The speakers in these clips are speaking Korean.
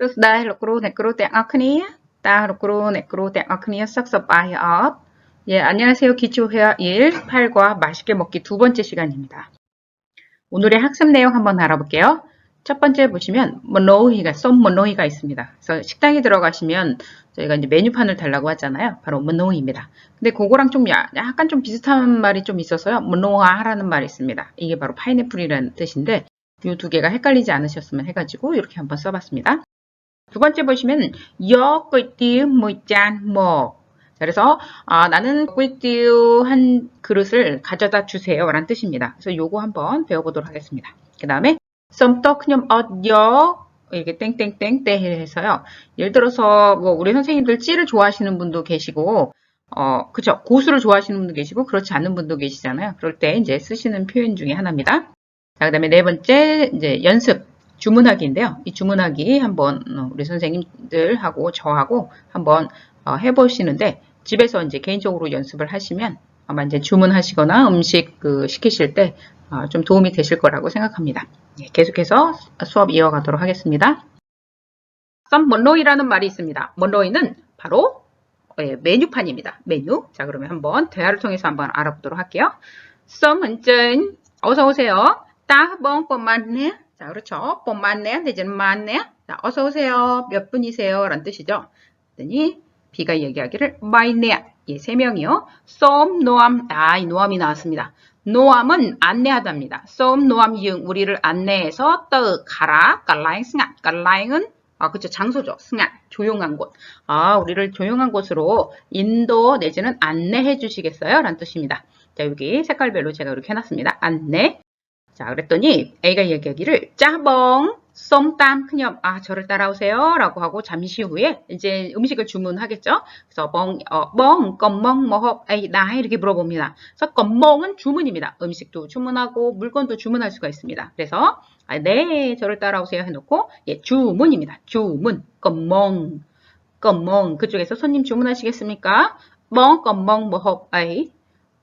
សួស្តីលោកគ្រូអ្នកគ្រូទាំងអស់គ្នាតើលោកគ្រូអ្នកគ្រូទាំងអស់គ្នា썩សប្បាយអត់ 예, 안녕하세요. 기초회화 1, 8과 맛있게 먹기 두 번째 시간입니다. 오늘의 학습 내용 한번 알아볼게요. 첫 번째 보시면 모노히가 썸 모노히가 있습니다. 그래서 식당에 들어가시면 저희가 이제 메뉴판을 달라고 하잖아요. 바로 모노히입니다. 근데 그거랑 좀 야- 약간 좀 비슷한 말이 좀 있어서요. 모노하라는 말이 있습니다. 이게 바로 파인애플이라는 뜻인데 이 두 개가 헷갈리지 않으셨으면 해가지고 이렇게 한번 써봤습니다. 두 번째 보시면 여 꿀띠 무짠 뭐 그래서 아, 나는 꿀띠우 한 그릇을 가져다 주세요 라는 뜻입니다. 그래서 요거 한번 배워보도록 하겠습니다. 그 다음에 썸떡 그냥 어여 이렇게 땡땡땡 때 해서요. 예를 들어서 뭐 우리 선생님들 찌를 좋아하시는 분도 계시고 어 그죠 고수를 좋아하시는 분도 계시고 그렇지 않은 분도 계시잖아요. 그럴 때 이제 쓰시는 표현 중에 하나입니다. 자 그다음에 네 번째 이제 연습 주문하기인데요. 이 주문하기 한번 어, 우리 선생님들하고 저하고 한번 어, 해보시는데 집에서 이제 개인적으로 연습을 하시면 아마 이제 주문하시거나 음식 그 시키실 때 어, 좀 도움이 되실 거라고 생각합니다. 예, 계속해서 수업 이어가도록 하겠습니다. 썸 먼로이라는 말이 있습니다. 먼로이는 바로 예, 메뉴판입니다. 메뉴. 자 그러면 한번 대화를 통해서 한번 알아보도록 할게요. 썸은 짠 어서 오세요. 따봉 뻔만 네. 자 그렇죠. 뻔만네 대전 만네. 자 어서 오세요. 몇 분이세요? 라는 뜻이죠. 그랬더니 B가 얘기하기를 마이네 예, 세 명이요. 쏨 노암 아, 이 노암이 나왔습니다. 노암은 안내하답니다. 쏨 노암 융 우리를 안내해서 떠 가라 깔라잉 승안 깔라잉은 아 그쵸 장소죠. 승안 조용한 곳. 아 우리를 조용한 곳으로 인도 내지는 안내해 주시겠어요? 라는 뜻입니다. 자 여기 색깔별로 제가 이렇게 해놨습니다. 안내. 자 그랬더니 A가 얘기하기를 짜봉 쏨땀 그녀 아 저를 따라오세요 라고 하고 잠시 후에 이제 음식을 주문하겠죠? 그래서 뻥, 껌멍, 뭐헉, 에이, 나 이렇게 물어봅니다. 그래서 껌멍은 주문입니다. 음식도 주문하고 물건도 주문할 수가 있습니다. 그래서 아, 네 저를 따라오세요 해놓고 예, 주문입니다. 주문. 껌멍. 껌멍. 그쪽에서 손님 주문하시겠습니까? 뻥, 껌멍, 뭐헉, 에이.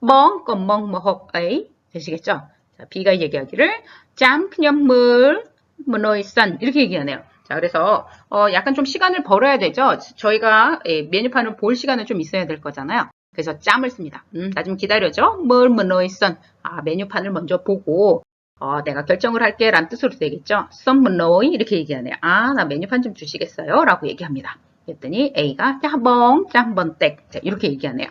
뻥, 껌멍, 뭐헉, 에이. 되시겠죠 자, B가 얘기하기를 짬 그냥 물 뭐노이선 이렇게 얘기하네요. 자, 그래서 어, 약간 좀 시간을 벌어야 되죠. 저희가 예, 메뉴판을 볼 시간은 좀 있어야 될 거잖아요. 그래서 짬을 씁니다. 음, 나 좀 기다려줘. 뭘 뭐노이선 아, 메뉴판을 먼저 보고 어, 내가 결정을 할게 라는 뜻으로 되겠죠. 썸 뭐노이 이렇게 얘기하네요. 아, 나 메뉴판 좀 주시겠어요? 라고 얘기합니다. 그랬더니 A가 짜봉 짬번 땡 자, 이렇게 얘기하네요.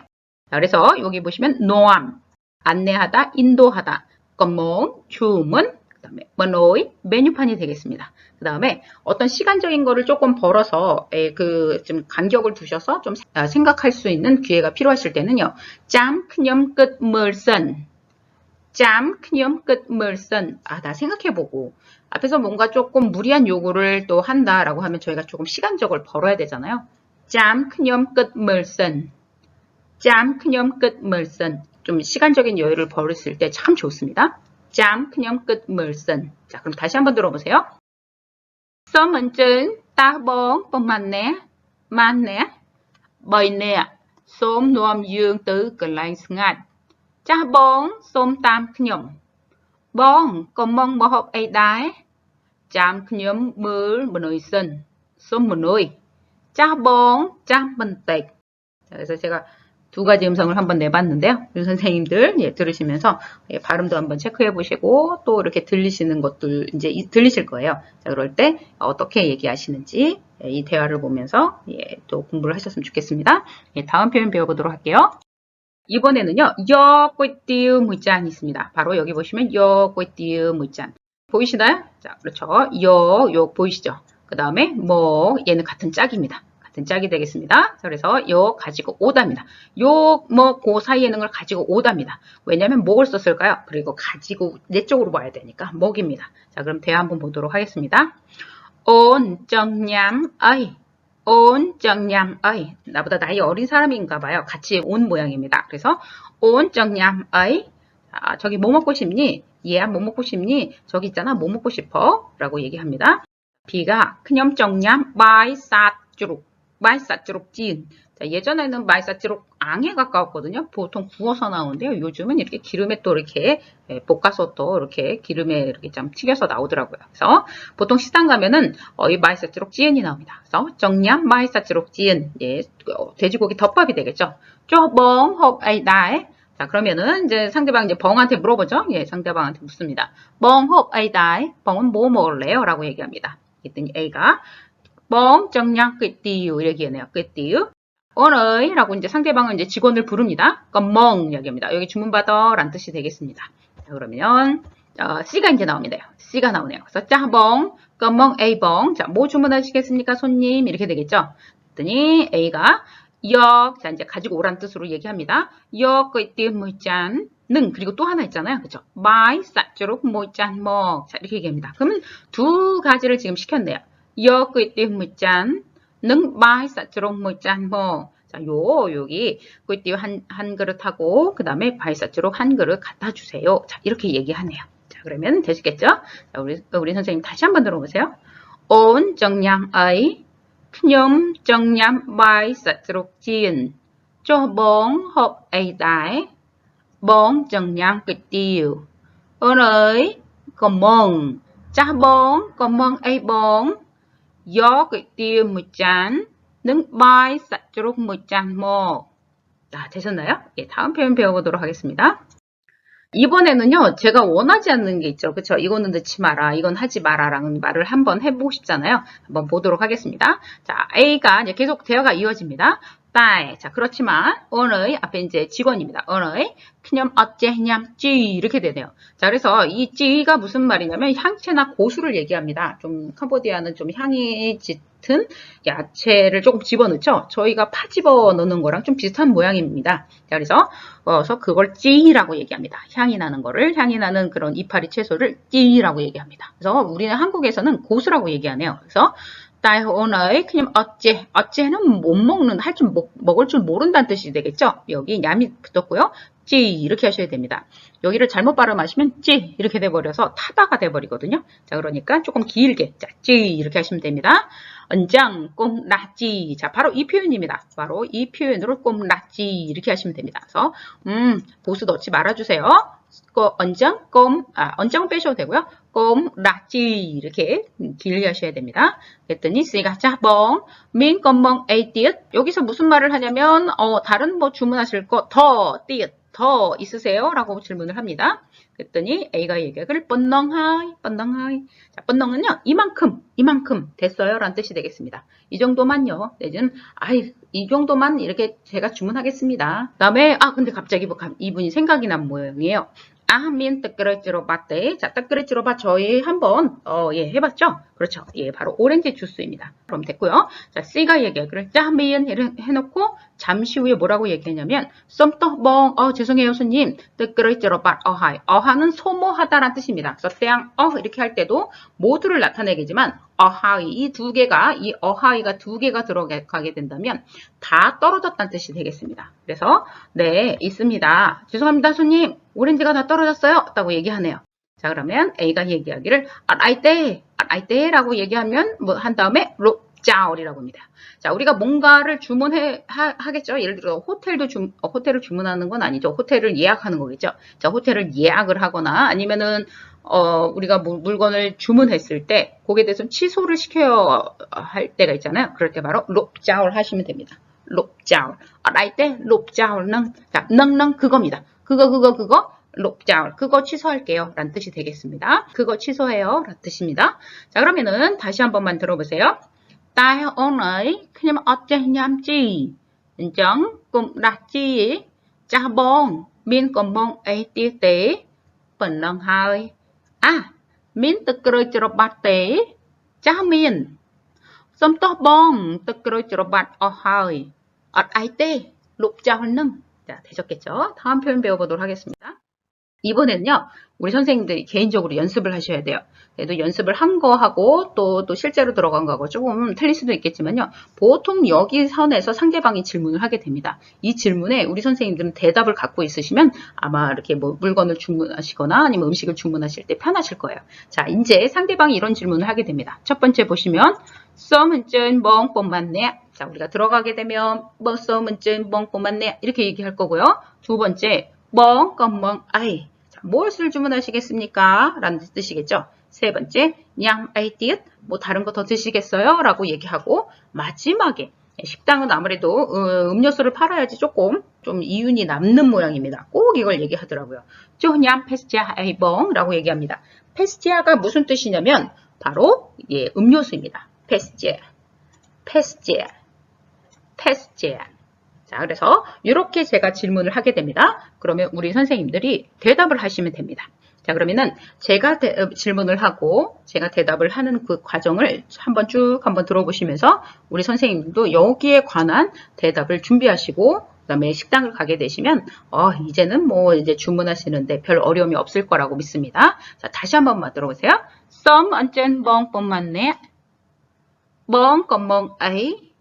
자, 그래서 여기 보시면 노암 안내하다 인도하다 껌몽 주문 그 다음에 머노이 메뉴판이 되겠습니다. 그 다음에 어떤 시간적인 거를 조금 벌어서 그 좀 간격을 두셔서 좀 아, 생각할 수 있는 기회가 필요하실 때는요. 짬 크념 끝 물선 짬 크념 끝 물선 아 나 생각해보고 앞에서 뭔가 조금 무리한 요구를 또 한다라고 하면 저희가 조금 시간적을 벌어야 되잖아요. 짬 크념 끝 물선 짬 크념 끝 물선 좀 시간적인 여유를 벌였을 때 참 좋습니다. 짬 그냥 끝 물선. 자, 그럼 다시 한번 들어보세요. 썸은 chân 따봉 lạnh ngạt cha bóng xôm tam khnyom bóng có mong mơ học ấy đái cham khnyom mưa mà nổi sân xôm mà nổi cha bóng cham bình tịch 그래서 제가 두 가지 음성을 한번 내봤는데요. 우리 선생님들 예, 들으시면서 예, 발음도 한번 체크해 보시고 또 이렇게 들리시는 것들 이제 이- 들리실 거예요. 자, 그럴 때 어떻게 얘기하시는지 예, 이 대화를 보면서 예, 또 공부를 하셨으면 좋겠습니다. 예, 다음 표현 배워보도록 할게요. 이번에는요, 여 꼬띠우 무짠 있습니다. 바로 여기 보시면 여 꼬띠우 무짠 보이시나요? 자, 그렇죠. 여, 요 보이시죠? 그 다음에 뭐 얘는 같은 짝입니다. 같은 짝이 되겠습니다. 자, 그래서 요 가지고 오답니다. 요뭐그 사이에 있는 걸 가지고 오답니다. 왜냐하면 목을 썼을까요? 그리고 가지고 내 쪽으로 봐야 되니까 목입니다. 자, 그럼 대화 한번 보도록 하겠습니다. 온 정냠 어이 온 정냠 어이 나보다 나이 어린 사람인가 봐요. 같이 온 모양입니다. 그래서 온 정냠 어이 아, 저기 뭐 먹고 싶니? 얘야 뭐 먹고 싶니? 저기 있잖아 뭐 먹고 싶어? 라고 얘기합니다. B가 그념 정냠 바이 삿주룩 찐 자, 예전에는 마이사치로 앙에 가까웠거든요. 보통 구워서 나오는데요. 요즘은 이렇게 기름에 또 이렇게 예, 볶아서 또 이렇게 기름에 이렇게 좀 튀겨서 나오더라고요. 그래서 보통 식당 가면은 어, 이 마이사치록 찌엔이 나옵니다. 그래서 정량 찌엔 예, 어, 돼지고기 덮밥이 되겠죠. 쪼봉 홉 아이 다에 자 그러면은 이제 상대방 이제 벙한테 물어보죠. 예, 상대방한테 묻습니다. 벙홉 아이 다에 벙은 뭐 먹을래요? 라고 얘기합니다. 그랬더니 A가 뻥 정량 끄띠유 이렇게 얘기하네요. 끄띠유 오늘 라고 이제 상대방은 이제 직원을 부릅니다. 그러니까 멍 이야기합니다. 여기 주문받아 라는 뜻이 되겠습니다. 자, 그러면 어, C가 이제 나옵니다. C가 나오네요. 그래서 짜봉, 껌멍 A봉. 자, 뭐 주문하시겠습니까? 손님 이렇게 되겠죠. 그랬더니 A가 역, 자 이제 가지고 오란 뜻으로 얘기합니다. 역 끄띠 뭐짠 능 그리고 또 하나 있잖아요. 그죠? 마이 싸주로 뭐짠 먹. 자 이렇게 얘기합니다. 그러면 두 가지를 지금 시켰네요. 역 끄띠 뭐짠 능 마이 싸주로 뭐짠 먹. 자, 요, 여기, 꿀띠 한, 한 그릇 하고, 그 다음에 바이사주로 한 그릇 갖다 주세요. 자, 이렇게 얘기하네요. 자, 그러면 되시겠죠? 자, 우리, 우리 선생님 다시 한번 들어보세요. 온 정량의ខ្ញុំចង់ញ៉ាំបាយសាច់ជ្រូកចៀនចុះបងហូបអីដែរបងចង់ញ៉ាំគុយទាវអូនអើ យកំងចាស់បងកំងអីបងយកគុយទាវមួយចាន 능 바이 쌀주룩 무짠 뭐. 자, 되셨나요? 예, 다음 표현 배워보도록 하겠습니다. 이번에는요, 제가 원하지 않는 게 있죠. 그쵸? 이거는 넣지 마라, 이건 하지 마라라는 말을 한번 해보고 싶잖아요. 한번 보도록 하겠습니다. 자, A가 이제 계속 대화가 이어집니다. 딸. 자, 그렇지만, 오늘 앞에 이제 직원입니다. 오늘 그냥 어째 냠 찌 이렇게 되네요. 자, 그래서 이 찌가 무슨 말이냐면 향채나 고수를 얘기합니다. 좀 캄보디아는 좀 향이 짙은 야채를 조금 집어넣죠. 저희가 파 집어넣는 거랑 좀 비슷한 모양입니다. 자, 그래서 그래서 그걸 찌라고 얘기합니다. 향이 나는 거를 향이 나는 그런 이파리 채소를 찌라고 얘기합니다. 그래서 우리는 한국에서는 고수라고 얘기하네요. 그래서 딸 오늘 그냥 어째 어째는 못 먹는 할 줄 먹을 줄 모른다는 뜻이 되겠죠. 여기 냠이 붙었고요. 찌 이렇게 하셔야 됩니다. 여기를 잘못 발음하시면 찌 이렇게 돼버려서 타다가 돼버리거든요. 자 그러니까 조금 길게 자, 찌 이렇게 하시면 됩니다. 언장 꼼나찌 자 바로 이 표현입니다. 바로 이 표현으로 꼼나찌 이렇게 하시면 됩니다. 그래서 음 보수 넣지 말아주세요. 그 언장 꼼 아, 언장은 빼셔도 되고요. 꼼 라찌 이렇게 길게 하셔야 됩니다. 그랬더니 C가 짜봉 민 껌멍 에이띠 여기서 무슨 말을 하냐면 어, 다른 뭐 주문하실 거더 띠읕 더 있으세요? 라고 질문을 합니다. 그랬더니 A가 얘기하기를 뻔렁하이 뻔렁하이 자 뻔렁은요 이만큼 이만큼 됐어요 라는 뜻이 되겠습니다. 이 정도만요 내지는 아이 이 정도만 이렇게 제가 주문하겠습니다. 그 다음에 아 근데 갑자기 뭐 이분이 생각이 난 모양이에요. 아민 뜨끄러지로 봤대. 자, 뜨끄러지로 봐 저희 한번 어, 예, 해봤죠? 그렇죠. 예, 바로 오렌지 주스입니다. 그럼 됐고요. 자, C가 얘기하기를 짜미엔 해놓고 잠시 후에 뭐라고 얘기했냐면 썸떠뻥 어 죄송해요 손님 뜨끄러지로 봐 어하이 어하는 소모하다라는 뜻입니다. 그래서 때양 어 이렇게 할 때도 모두를 나타내겠지만 어하이 이 두 개가 이 어하이가 두 개가 들어가게 된다면 다 떨어졌다는 뜻이 되겠습니다. 그래서 네 있습니다. 죄송합니다 손님 오렌지가 다 떨어졌어요. 라고 얘기하네요. 자 그러면 A가 얘기하기를 알아이때 알아이때라고 얘기하면 뭐 한 다음에 롭자올이라고 합니다. 자 우리가 뭔가를 주문해 하, 겠죠 예를 들어 호텔도 주, 어, 호텔을 주문하는 건 아니죠. 호텔을 예약하는 거겠죠. 자 호텔을 예약을 하거나 아니면은 어, 우리가 물건을 주문했을 때 거기에 대해서 취소를 시켜야 할 때가 있잖아요. 그럴 때 바로 롭자올 하시면 됩니다. 롭자올. 알아이 때 롭자올 능. 자, 능능 그겁니다. 그거 그거 그거 롭자울 그거 취소할게요 라는 뜻이 되겠습니다. 그거 취소해요 라는 뜻입니다. 자 그러면은 다시 한 번만 들어보세요. Tai 오늘 그냥 어째 냠지 인정 cha miên xong to bon tự cười chở bát ở hai ở ai tê lục cha nâng 자, 되셨겠죠? 다음 표현 배워보도록 하겠습니다. 이번에는요, 우리 선생님들이 개인적으로 연습을 하셔야 돼요. 그래도 연습을 한 거하고 또, 또 실제로 들어간 거하고 조금 틀릴 수도 있겠지만요. 보통 여기 선에서 상대방이 질문을 하게 됩니다. 이 질문에 우리 선생님들은 대답을 갖고 있으시면 아마 이렇게 뭐 물건을 주문하시거나 아니면 음식을 주문하실 때 편하실 거예요. 자, 이제 상대방이 이런 질문을 하게 됩니다. 첫 번째 보시면 썸은 쩐 멍, 뻔맞네. 자, 우리가 들어가게 되면 뭐 썸은 쩐 멍, 뻔맞네. 이렇게 얘기할 거고요. 두 번째, 멍, 껌멍, 아이. 자, 무엇을 주문하시겠습니까? 라는 뜻이겠죠. 세 번째, 냥, 아이, 띠읕. 뭐 다른 거 더 드시겠어요? 라고 얘기하고 마지막에 식당은 아무래도 어, 음료수를 팔아야지 조금 좀 이윤이 남는 모양입니다. 꼭 이걸 얘기하더라고요. 쪼냥 페스티아 아이봉 라고 얘기합니다. 페스티아가 무슨 뜻이냐면 바로 예, 음료수입니다. 페스티아, 페스티아, 페스티아. 자, 그래서 이렇게 제가 질문을 하게 됩니다. 그러면 우리 선생님들이 대답을 하시면 됩니다. 자, 그러면은 제가 대- 어, 질문을 하고 제가 대답을 하는 그 과정을 한번 쭉 한번 들어보시면서 우리 선생님도 여기에 관한 대답을 준비하시고 그다음에 식당을 가게 되시면 어, 이제는 뭐 이제 주문하시는데 별 어려움이 없을 거라고 믿습니다. 자, 다시 한번만 들어보세요. 썸 언젠 뻥 뻔맞네. 뻥 껌멍 ấy.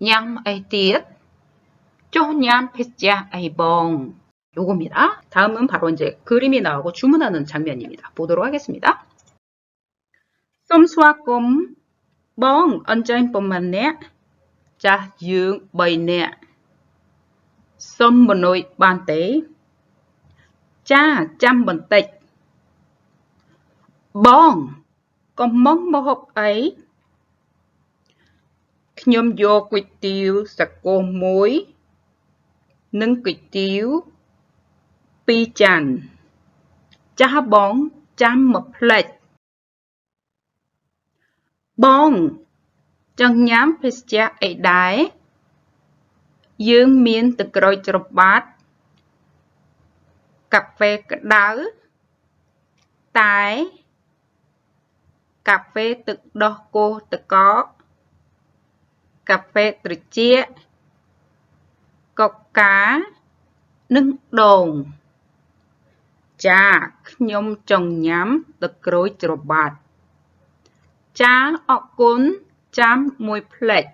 냠 ấy tiết. 쪼 냠 페스자 ấy 뻥. 요겁니다. 다음은 바로 이제 그림이 나오고 주문하는 장면입니다. 보도록 하겠습니다. 쏨수와 꼼, 뻥, 언제인 뻔만 네. 자, dương, bầy nè. Xôm một nồi bàn tế. Cha, trăm bình tịch. Bong, con món mô hộp ấy. ខ្ញុំយកគុយទាវសាគោមួយ និងគុយទាវពីរចាន ចាស់បងចាំមួយផ្លេច បងចង់ញ៉ាំភេសជ្ជៈអីដែរយើងមានទឹកក្រូចច្របាច់កាហ្វេក្តៅតែកាហ្វេទឹកដោះគោទឹកកកកាហ្វេត្រជាក់ កុកកានិងដូងចាខ្ញុំចង់ញ៉ាំទឹកក្រូចច្របាច់ចាអរគុណចាំមួយផ្លេត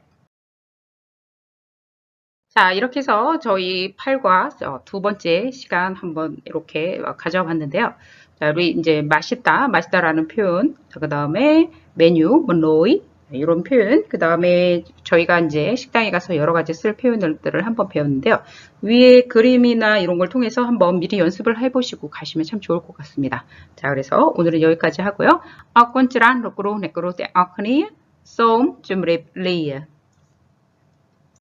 자, 이렇게 해서 저희 8과 어, 두 번째 시간 한번 이렇게 어, 가져봤는데요. 자, 우리 이제 맛있다, 맛있다라는 표현, 그 다음에 메뉴, 뭐 노이, 이런 표현, 그 다음에 저희가 이제 식당에 가서 여러 가지 쓸 표현들을 한번 배웠는데요. 위에 그림이나 이런 걸 통해서 한번 미리 연습을 해보시고 가시면 참 좋을 것 같습니다. 자, 그래서 오늘은 여기까지 하고요. 어건지란 로그로 네그로 대 어커니 쏨 줌립 리에